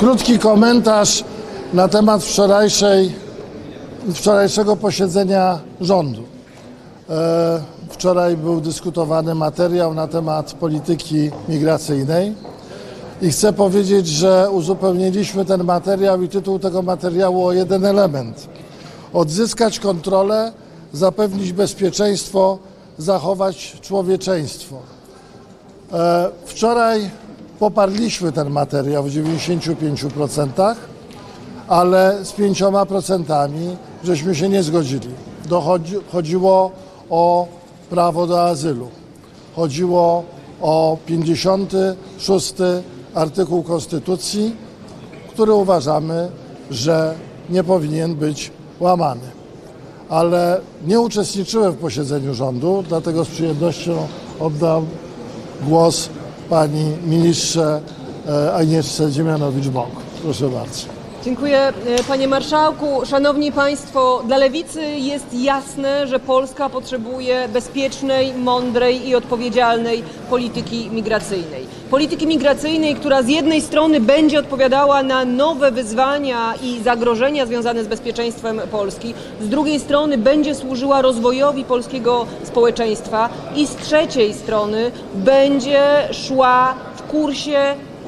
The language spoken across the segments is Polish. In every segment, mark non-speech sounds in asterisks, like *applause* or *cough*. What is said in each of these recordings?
Krótki komentarz na temat wczorajszej, wczorajszego posiedzenia rządu. E, Wczoraj był dyskutowany materiał na temat polityki migracyjnej i chcę powiedzieć, że uzupełniliśmy ten materiał i tytuł tego materiału o jeden element. Odzyskać kontrolę, zapewnić bezpieczeństwo, zachować człowieczeństwo. E, Wczoraj poparliśmy ten materiał w 95%, ale z 5% żeśmy się nie zgodzili. Dochodzi, chodziło o prawo do azylu. Chodziło o 56 artykuł Konstytucji, który uważamy, że nie powinien być łamany. Ale nie uczestniczyłem w posiedzeniu rządu, dlatego z przyjemnością oddam głos pani ministrze e, Agnieszce Dziemianowicz-Bąk. Proszę bardzo. Dziękuję e, panie marszałku. Szanowni państwo, dla lewicy jest jasne, że Polska potrzebuje bezpiecznej, mądrej i odpowiedzialnej polityki migracyjnej. Polityki migracyjnej, która z jednej strony będzie odpowiadała na nowe wyzwania i zagrożenia związane z bezpieczeństwem Polski, z drugiej strony będzie służyła rozwojowi polskiego społeczeństwa i z trzeciej strony będzie szła w kursie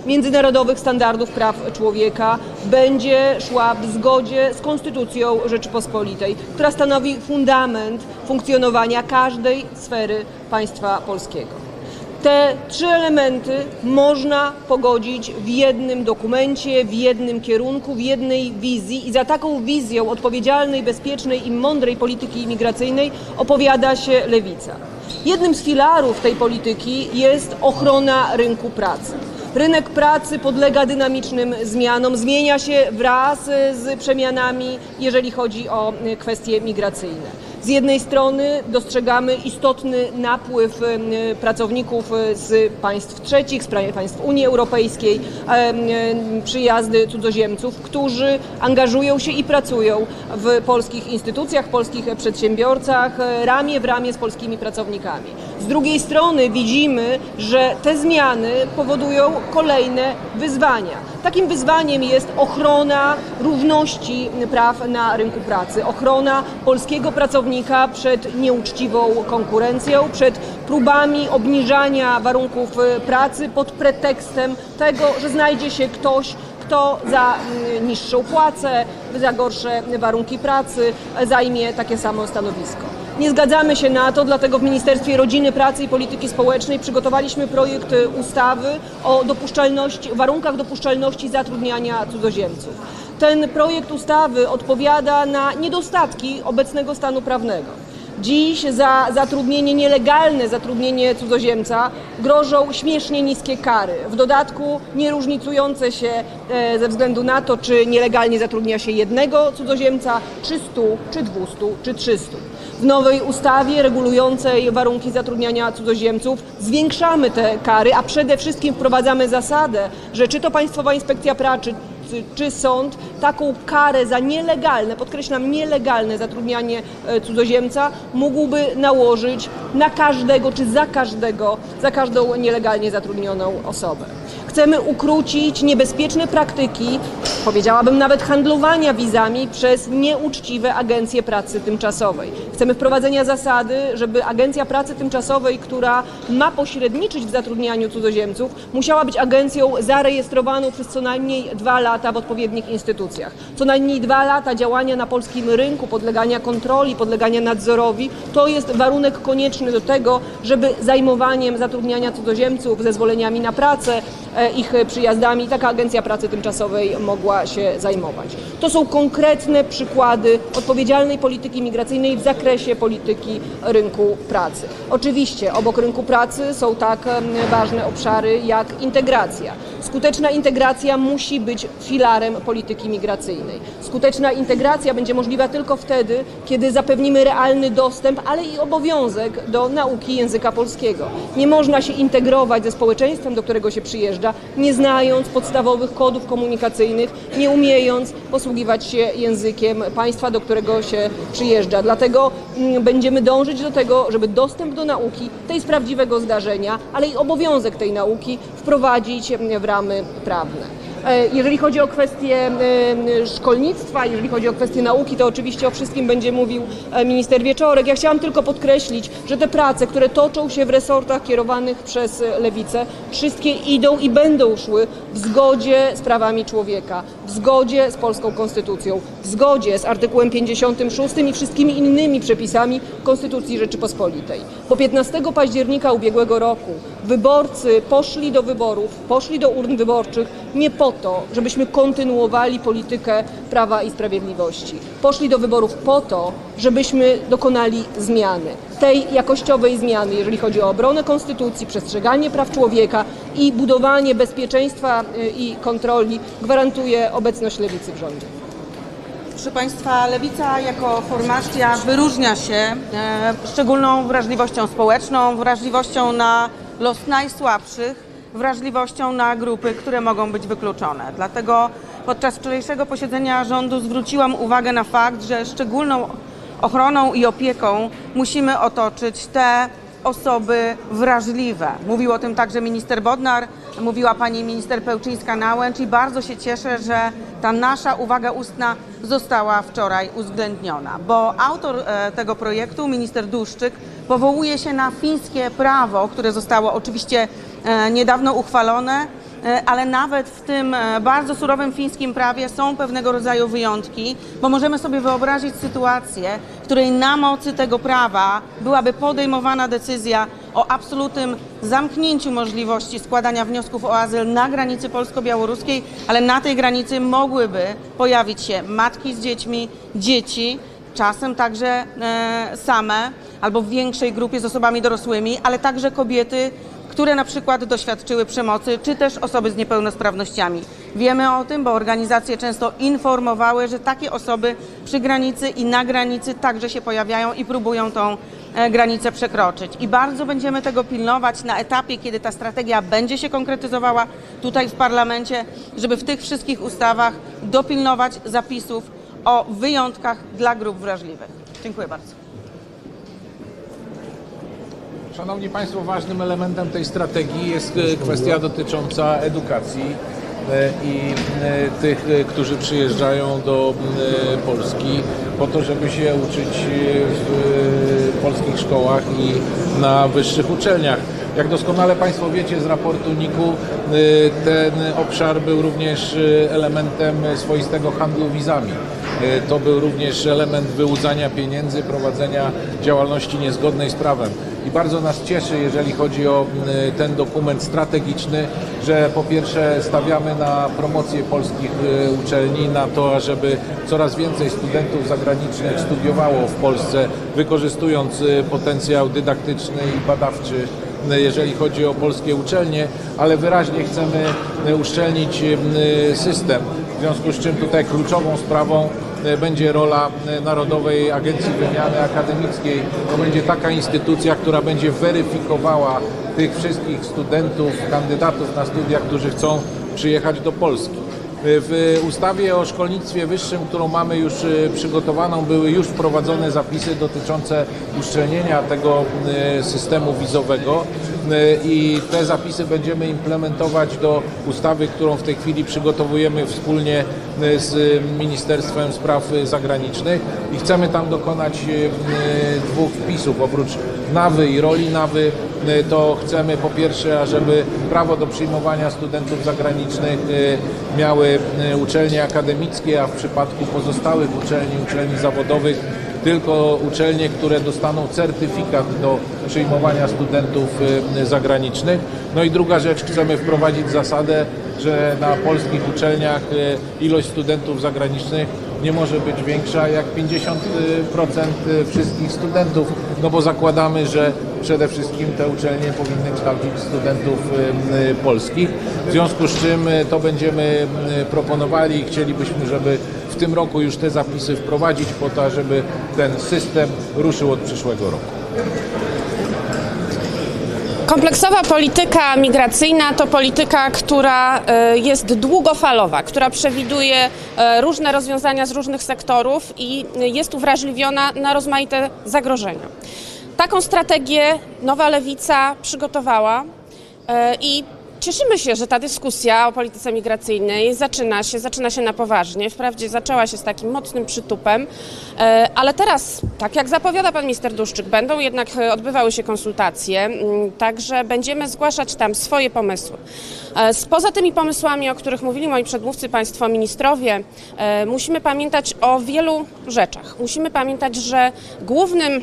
międzynarodowych standardów praw człowieka będzie szła w zgodzie z Konstytucją Rzeczypospolitej, która stanowi fundament funkcjonowania każdej sfery państwa polskiego. Te trzy elementy można pogodzić w jednym dokumencie, w jednym kierunku, w jednej wizji i za taką wizją odpowiedzialnej, bezpiecznej i mądrej polityki imigracyjnej opowiada się lewica. Jednym z filarów tej polityki jest ochrona rynku pracy. Rynek pracy podlega dynamicznym zmianom, zmienia się wraz z przemianami, jeżeli chodzi o kwestie migracyjne. Z jednej strony dostrzegamy istotny napływ pracowników z państw trzecich, z państw Unii Europejskiej, przyjazdy cudzoziemców, którzy angażują się i pracują w polskich instytucjach, polskich przedsiębiorcach, e, ramię w ramię z polskimi pracownikami. Z drugiej strony widzimy, że te zmiany powodują kolejne wyzwania. Takim wyzwaniem jest ochrona równości praw na rynku pracy, ochrona polskiego pracownika przed nieuczciwą konkurencją, przed próbami obniżania warunków pracy pod pretekstem tego, że znajdzie się ktoś, kto za mm, niższą płacę, za gorsze warunki pracy zajmie takie samo stanowisko. Nie zgadzamy się na to, dlatego w Ministerstwie Rodziny, Pracy i Polityki Społecznej przygotowaliśmy projekt e, ustawy o dopuszczalności, warunkach dopuszczalności zatrudniania cudzoziemców. Ten projekt ustawy odpowiada na niedostatki obecnego stanu prawnego. Dziś za zatrudnienie, nielegalne zatrudnienie cudzoziemca grożą śmiesznie niskie kary. W dodatku nieróżnicujące się e, ze względu na to, czy nielegalnie zatrudnia się jednego cudzoziemca, czy 100, czy 200, czy 300. W nowej ustawie regulującej warunki zatrudniania cudzoziemców zwiększamy te kary, a przede wszystkim wprowadzamy zasadę, że czy to Państwowa Inspekcja Pracy, czy- sąd taką karę za nielegalne, podkreślam nielegalne zatrudnianie e, cudzoziemca mógłby nałożyć na każdego czy za każdego, za każdą nielegalnie zatrudnioną osobę. Chcemy ukrócić niebezpieczne praktyki, powiedziałabym nawet handlowania wizami przez nieuczciwe agencje pracy tymczasowej. Chcemy wprowadzenia zasady, żeby agencja pracy tymczasowej, która ma pośredniczyć w zatrudnianiu cudzoziemców, musiała być agencją zarejestrowaną przez co najmniej dwa lata w odpowiednich instytucjach. Co najmniej dwa lata działania na polskim rynku, podlegania kontroli, podlegania nadzorowi, to jest warunek konieczny do tego, żeby zajmowaniem zatrudniania cudzoziemców, zezwoleniami na pracę, ich przyjazdami taka agencja pracy tymczasowej mogła się zajmować. To są konkretne przykłady odpowiedzialnej polityki migracyjnej w zakresie polityki rynku pracy. Oczywiście obok rynku pracy są tak ważne obszary jak integracja. Skuteczna integracja musi być filarem polityki migracyjnej. Skuteczna integracja będzie możliwa tylko wtedy, kiedy zapewnimy realny dostęp, ale i obowiązek do nauki języka polskiego. Nie można się integrować ze społeczeństwem, do którego się przyjeżdża, nie znając podstawowych kodów komunikacyjnych, nie umiejąc posługiwać się językiem państwa, do którego się przyjeżdża. Dlatego mm, będziemy dążyć do tego, żeby dostęp do nauki, tej z prawdziwego zdarzenia, ale i obowiązek tej nauki wprowadzić mm, w ramy prawne. E, Jeżeli chodzi o kwestie e, szkolnictwa, jeżeli chodzi o kwestie nauki, to oczywiście o wszystkim będzie mówił e, minister Wieczorek. Ja chciałam tylko podkreślić, że te prace, które toczą się w resortach kierowanych przez Lewicę, wszystkie idą i będą szły w zgodzie z prawami człowieka, zgodzie z polską konstytucją, w zgodzie z artykułem 56 i wszystkimi innymi przepisami Konstytucji Rzeczypospolitej. Bo 15 października ubiegłego roku wyborcy poszli do wyborów, poszli do urn wyborczych nie po to, żebyśmy kontynuowali politykę Prawa i Sprawiedliwości. Poszli do wyborów po to, żebyśmy dokonali zmiany. Tej jakościowej zmiany, jeżeli chodzi o obronę konstytucji, przestrzeganie praw człowieka i budowanie bezpieczeństwa y, i kontroli gwarantuje obecność lewicy w rządzie. Proszę Państwa, Lewica jako formacja wyróżnia się e, szczególną wrażliwością społeczną, wrażliwością na los najsłabszych, wrażliwością na grupy, które mogą być wykluczone. Dlatego podczas wczorajszego posiedzenia rządu zwróciłam uwagę na fakt, że szczególną ochroną i opieką musimy otoczyć te osoby wrażliwe. Mówił o tym także minister Bodnar, mówiła pani minister Pełczyńska-Nałęcz i bardzo się cieszę, że ta nasza uwaga ustna została wczoraj uwzględniona, bo autor e, tego projektu, minister Duszczyk, powołuje się na fińskie prawo, które zostało oczywiście e, niedawno uchwalone, E, ale nawet w tym bardzo surowym fińskim prawie są pewnego rodzaju wyjątki, bo możemy sobie wyobrazić sytuację, w której na mocy tego prawa byłaby podejmowana decyzja o absolutnym zamknięciu możliwości składania wniosków o azyl na granicy polsko-białoruskiej, ale na tej granicy mogłyby pojawić się matki z dziećmi, dzieci, czasem także e, same albo w większej grupie z osobami dorosłymi, ale także kobiety, które na przykład doświadczyły przemocy, czy też osoby z niepełnosprawnościami. Wiemy o tym, bo organizacje często informowały, że takie osoby przy granicy i na granicy także się pojawiają i próbują tą granicę przekroczyć. I bardzo będziemy tego pilnować na etapie, kiedy ta strategia będzie się konkretyzowała tutaj w parlamencie, żeby w tych wszystkich ustawach dopilnować zapisów o wyjątkach dla grup wrażliwych. Dziękuję bardzo. Szanowni Państwo, ważnym elementem tej strategii jest e, kwestia dotycząca edukacji e, i e, tych, e, którzy przyjeżdżają do e, Polski po to, żeby się uczyć w e, polskich szkołach i na wyższych uczelniach. Jak doskonale Państwo wiecie z raportu NIK-u, e, ten obszar był również e, elementem swoistego handlu wizami. E, To był również element wyłudzania pieniędzy, prowadzenia działalności niezgodnej z prawem. I bardzo nas cieszy, jeżeli chodzi o m, ten dokument strategiczny, że po pierwsze stawiamy na promocję polskich e, uczelni, na to, żeby coraz więcej studentów zagranicznych studiowało w Polsce, wykorzystując potencjał dydaktyczny i badawczy jeżeli chodzi o polskie uczelnie, ale wyraźnie chcemy uszczelnić system. W związku z czym tutaj kluczową sprawą będzie rola e, Narodowej Agencji Wymiany Akademickiej. To będzie taka instytucja, która będzie weryfikowała tych wszystkich studentów, kandydatów na studia, którzy chcą przyjechać do Polski. W ustawie o szkolnictwie wyższym, którą mamy już e, przygotowaną, były już wprowadzone zapisy dotyczące uszczelnienia tego e, systemu wizowego e, i te zapisy będziemy implementować do ustawy, którą w tej chwili przygotowujemy wspólnie e, z Ministerstwem Spraw Zagranicznych i chcemy tam dokonać e, dwóch wpisów. Oprócz NAWY i roli NAWY e, to chcemy po pierwsze, ażeby prawo do przyjmowania studentów zagranicznych e, miały e, uczelnie akademickie, a w przypadku pozostałych uczelni, uczelni zawodowych tylko uczelnie, które dostaną certyfikat do przyjmowania studentów e, zagranicznych. No i druga rzecz, chcemy wprowadzić zasadę, że na polskich uczelniach e, ilość studentów zagranicznych nie może być większa jak 50% wszystkich studentów, no bo zakładamy, że przede wszystkim te uczelnie powinny kształcić studentów y, y, polskich. W związku z czym y, to będziemy y, proponowali i chcielibyśmy, żeby w tym roku już te zapisy wprowadzić po to, żeby ten system ruszył od przyszłego roku. Kompleksowa polityka migracyjna to polityka, która e, jest długofalowa, która przewiduje e, różne rozwiązania z różnych sektorów i jest uwrażliwiona na rozmaite zagrożenia. Taką strategię Nowa Lewica przygotowała e, i Cieszymy się, że ta dyskusja o polityce migracyjnej zaczyna się, zaczyna się na poważnie. Wprawdzie zaczęła się z takim mocnym przytupem, e, ale teraz, tak jak zapowiada pan minister Duszczyk, będą jednak e, odbywały się konsultacje, także będziemy zgłaszać tam swoje pomysły. E, z- Poza tymi pomysłami, o których mówili moi przedmówcy, państwo ministrowie, musimy pamiętać o wielu rzeczach. Musimy pamiętać, że głównym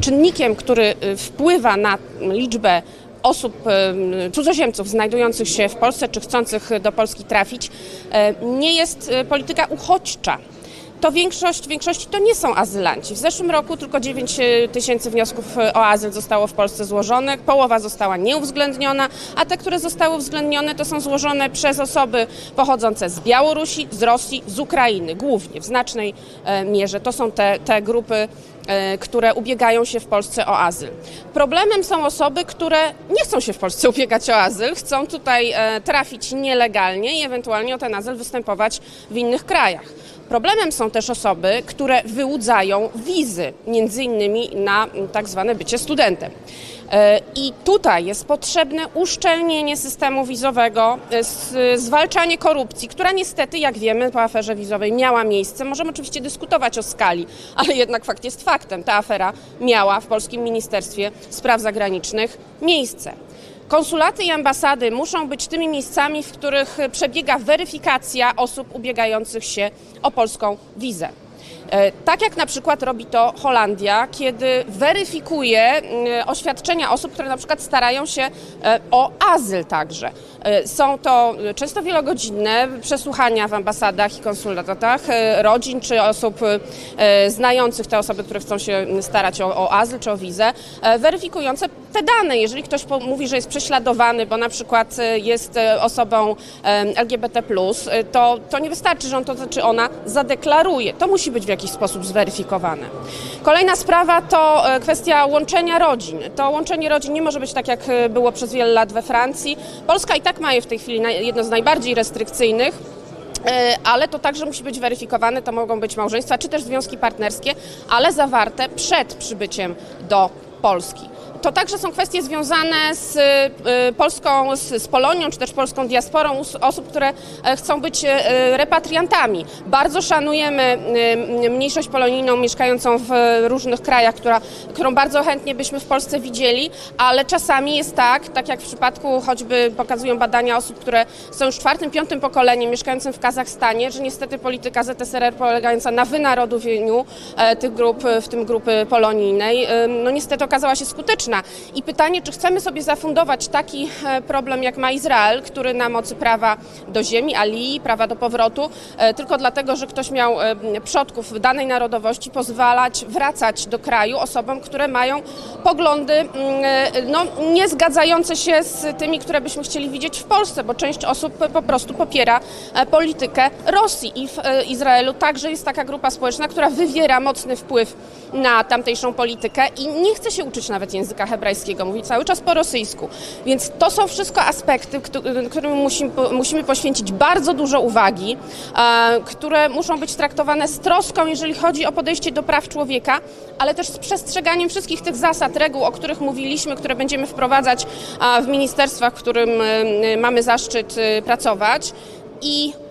czynnikiem, który wpływa na liczbę osób, e, cudzoziemców znajdujących się w Polsce czy chcących do Polski trafić, e, nie jest e, polityka uchodźcza. To większość, większości to nie są azylanci. W zeszłym roku tylko 9 tysięcy wniosków e, o azyl zostało w Polsce złożonych, połowa została nieuwzględniona, a te, które zostały uwzględnione, to są złożone przez osoby pochodzące z Białorusi, z Rosji, z Ukrainy, głównie w znacznej e, mierze. To są te, te grupy e, które ubiegają się w Polsce o azyl. Problemem są osoby, które nie chcą się w Polsce *laughs* ubiegać o azyl, chcą tutaj e, trafić nielegalnie i ewentualnie o ten azyl występować w innych krajach. Problemem są też osoby, które wyłudzają wizy, między innymi na tak zwane bycie studentem. E, I tutaj jest potrzebne uszczelnienie systemu wizowego, e, zwalczanie korupcji, która niestety, jak wiemy, po aferze wizowej miała miejsce. Możemy oczywiście dyskutować o skali, ale jednak fakt jest faktem. Ta afera miała w polskim Ministerstwie Spraw Zagranicznych miejsce. Konsulaty i ambasady muszą być tymi miejscami, w których przebiega weryfikacja osób ubiegających się o polską wizę. E, Tak jak na przykład robi to Holandia, kiedy weryfikuje mm, oświadczenia osób, które na przykład starają się e, o azyl także. E, Są to często wielogodzinne przesłuchania w ambasadach i konsulatach rodzin czy osób znających te osoby, które chcą się starać o, o azyl czy o wizę, weryfikujące te dane. Jeżeli ktoś mówi, że jest prześladowany, bo na przykład jest osobą LGBT, to, to nie wystarczy, że on to czy ona zadeklaruje. To musi być w jakiś sposób zweryfikowane. Kolejna sprawa to e, kwestia łączenia rodzin. To łączenie rodzin nie może być tak, jak e, było przez wiele lat we Francji. Polska i tak ma je w tej chwili jedno z najbardziej restrykcyjnych. E, Ale to także musi być weryfikowane, to mogą być małżeństwa czy też związki partnerskie, ale zawarte przed przybyciem do Polski. To także są kwestie związane z e, Polską, z, Polonią, czy też polską diasporą osób, które e, chcą być e, repatriantami. Bardzo szanujemy e, mniejszość polonijną mieszkającą w różnych krajach, która, którą bardzo chętnie byśmy w Polsce widzieli, ale czasami jest tak, tak jak w przypadku choćby pokazują badania osób, które są już czwartym, piątym pokoleniem mieszkającym w Kazachstanie, że niestety polityka ZSRR polegająca na wynarodowieniu e, tych grup, w tym grupy polonijnej, no niestety okazała się skuteczna. I pytanie, czy chcemy sobie zafundować taki e, problem, jak ma Izrael, który na mocy prawa do ziemi, alii, prawa do powrotu, e, tylko dlatego, że ktoś miał e, przodków danej narodowości, pozwalać wracać do kraju osobom, które mają poglądy mm, no, niezgadzające się z tymi, które byśmy chcieli widzieć w Polsce, bo część osób po prostu popiera politykę Rosji i w Izraelu. Także jest taka grupa społeczna, która wywiera mocny wpływ na tamtejszą politykę i nie chce się uczyć nawet języka hebrajskiego, mówi cały czas po rosyjsku. Więc to są wszystko aspekty, któ- którym musimy, musimy poświęcić bardzo dużo uwagi, e, które muszą być traktowane z troską, jeżeli chodzi o podejście do praw człowieka, ale też z przestrzeganiem wszystkich tych zasad, reguł, o których mówiliśmy, które będziemy wprowadzać a, w ministerstwach, w którym e, mamy zaszczyt e, pracować. I e,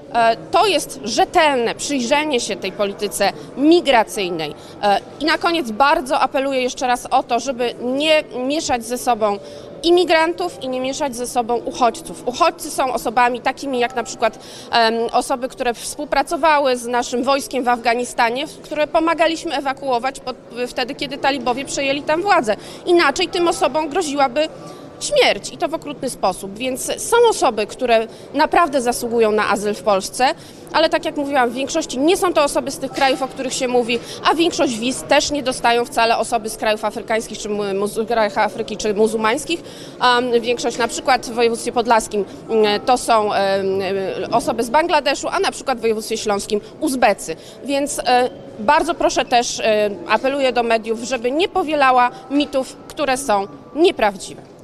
to jest rzetelne przyjrzenie się tej polityce migracyjnej. E, I na koniec bardzo apeluję jeszcze raz o to, żeby nie mieszać ze sobą imigrantów i nie mieszać ze sobą uchodźców. Uchodźcy są osobami takimi jak na przykład osoby, które współpracowały z naszym wojskiem w Afganistanie, które pomagaliśmy ewakuować pod, wtedy, kiedy talibowie przejęli tam władzę. Inaczej tym osobom groziłaby śmierć i to w okrutny sposób. Więc są osoby, które naprawdę zasługują na azyl w Polsce, ale tak jak mówiłam, w większości nie są to osoby z tych krajów, o których się mówi, a większość wiz też nie dostają wcale osoby z krajów afrykańskich, czy krajach Afryki, czy muzułmańskich. Um, większość na przykład w województwie podlaskim mm, to są osoby z Bangladeszu, a na przykład w województwie śląskim Uzbecy. Więc e, bardzo proszę też, e, apeluję do mediów, żeby nie powielała mitów, które są nieprawdziwe.